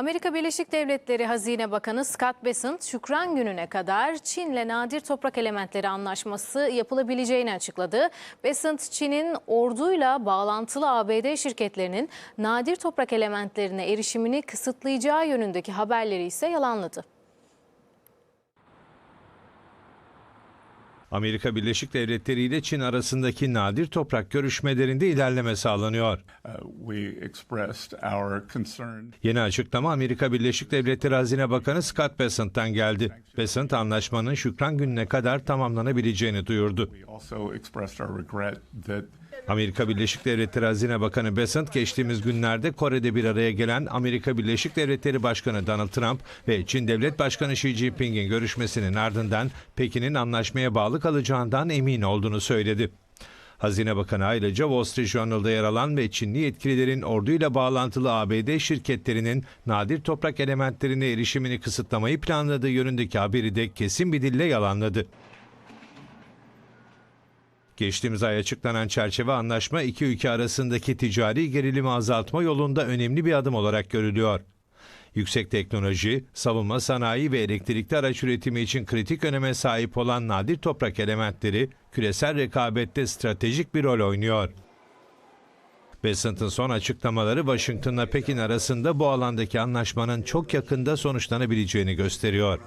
Amerika Birleşik Devletleri Hazine Bakanı Scott Bessent, Şükran Günü'ne kadar Çin'le nadir toprak elementleri anlaşması yapılabileceğini açıkladı. Bessent, Çin'in orduyla bağlantılı ABD şirketlerinin nadir toprak elementlerine erişimini kısıtlayacağı yönündeki haberleri ise yalanladı. Amerika Birleşik Devletleri ile Çin arasındaki nadir toprak görüşmelerinde ilerleme sağlanıyor. Uh. Yeni açıklama Amerika Birleşik Devletleri Hazine Bakanı Scott Bessent'tan geldi. Bessent anlaşmanın Şükran Günü'ne kadar tamamlanabileceğini duyurdu. Amerika Birleşik Devletleri Hazine Bakanı Bessent geçtiğimiz günlerde Kore'de bir araya gelen Amerika Birleşik Devletleri Başkanı Donald Trump ve Çin Devlet Başkanı Xi Jinping'in görüşmesinin ardından Pekin'in anlaşmaya bağlı kalacağından emin olduğunu söyledi. Hazine Bakanı ayrıca Wall Street Journal'da yer alan ve Çinli yetkililerin orduyla bağlantılı ABD şirketlerinin nadir toprak elementlerine erişimini kısıtlamayı planladığı yönündeki haberi de kesin bir dille yalanladı. Geçtiğimiz ay açıklanan çerçeve anlaşma iki ülke arasındaki ticari gerilimi azaltma yolunda önemli bir adım olarak görülüyor. Yüksek teknoloji, savunma sanayi ve elektrikli araç üretimi için kritik öneme sahip olan nadir toprak elementleri küresel rekabette stratejik bir rol oynuyor. Bessent'ın son açıklamaları Washington'la Pekin arasında bu alandaki anlaşmanın çok yakında sonuçlanabileceğini gösteriyor.